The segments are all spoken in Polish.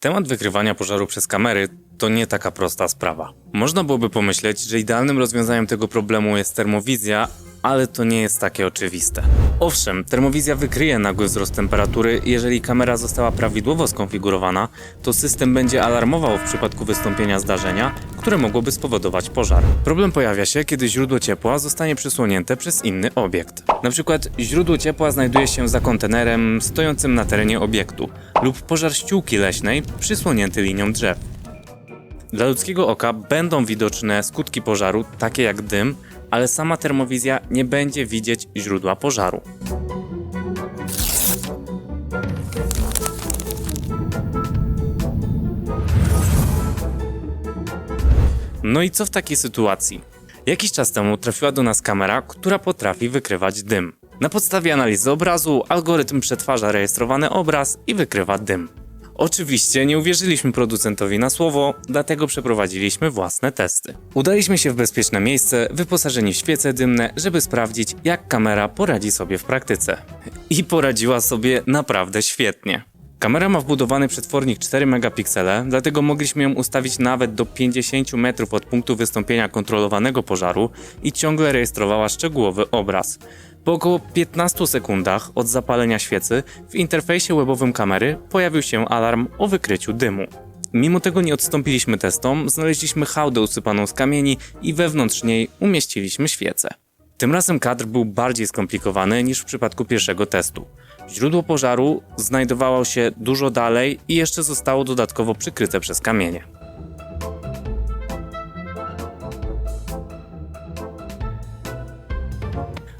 Temat wykrywania pożaru przez kamery to nie taka prosta sprawa. Można byłoby pomyśleć, że idealnym rozwiązaniem tego problemu jest termowizja, ale to nie jest takie oczywiste. Owszem, termowizja wykryje nagły wzrost temperatury, jeżeli kamera została prawidłowo skonfigurowana, to system będzie alarmował w przypadku wystąpienia zdarzenia, które mogłoby spowodować pożar. Problem pojawia się, kiedy źródło ciepła zostanie przysłonięte przez inny obiekt. Na przykład źródło ciepła znajduje się za kontenerem stojącym na terenie obiektu lub pożar ściółki leśnej przysłonięty linią drzew. Dla ludzkiego oka będą widoczne skutki pożaru, takie jak dym, ale sama termowizja nie będzie widzieć źródła pożaru. No i co w takiej sytuacji? Jakiś czas temu trafiła do nas kamera, która potrafi wykrywać dym. Na podstawie analizy obrazu algorytm przetwarza rejestrowany obraz i wykrywa dym. Oczywiście nie uwierzyliśmy producentowi na słowo, dlatego przeprowadziliśmy własne testy. Udaliśmy się w bezpieczne miejsce, wyposażeni w świece dymne, żeby sprawdzić, jak kamera poradzi sobie w praktyce. I poradziła sobie naprawdę świetnie. Kamera ma wbudowany przetwornik 4 megapiksele, dlatego mogliśmy ją ustawić nawet do 50 metrów od punktu wystąpienia kontrolowanego pożaru i ciągle rejestrowała szczegółowy obraz. Po około 15 sekundach od zapalenia świecy w interfejsie webowym kamery pojawił się alarm o wykryciu dymu. Mimo tego nie odstąpiliśmy testom, znaleźliśmy hałdę usypaną z kamieni i wewnątrz niej umieściliśmy świecę. Tym razem kadr był bardziej skomplikowany niż w przypadku pierwszego testu. Źródło pożaru znajdowało się dużo dalej i jeszcze zostało dodatkowo przykryte przez kamienie.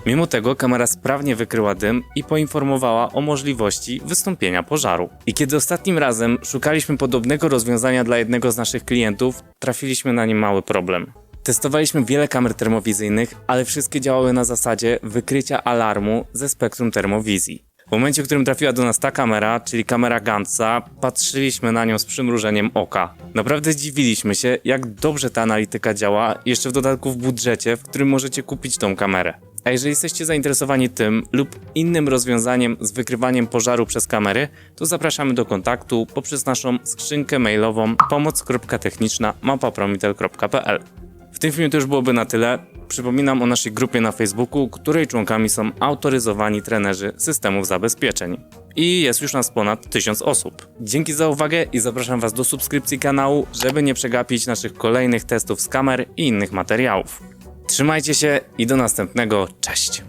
Mimo tego kamera sprawnie wykryła dym i poinformowała o możliwości wystąpienia pożaru. I kiedy ostatnim razem szukaliśmy podobnego rozwiązania dla jednego z naszych klientów, trafiliśmy na nim mały problem. Testowaliśmy wiele kamer termowizyjnych, ale wszystkie działały na zasadzie wykrycia alarmu ze spektrum termowizji. W momencie, w którym trafiła do nas ta kamera, czyli kamera Gantza, patrzyliśmy na nią z przymrużeniem oka. Naprawdę zdziwiliśmy się, jak dobrze ta analityka działa, jeszcze w dodatku w budżecie, w którym możecie kupić tą kamerę. A jeżeli jesteście zainteresowani tym lub innym rozwiązaniem z wykrywaniem pożaru przez kamery, to zapraszamy do kontaktu poprzez naszą skrzynkę mailową pomoc.techniczna. W tym filmie to już byłoby na tyle. Przypominam o naszej grupie na Facebooku, której członkami są autoryzowani trenerzy systemów zabezpieczeń. I jest już nas ponad 1000 osób. Dzięki za uwagę i zapraszam Was do subskrypcji kanału, żeby nie przegapić naszych kolejnych testów z kamer i innych materiałów. Trzymajcie się i do następnego. Cześć!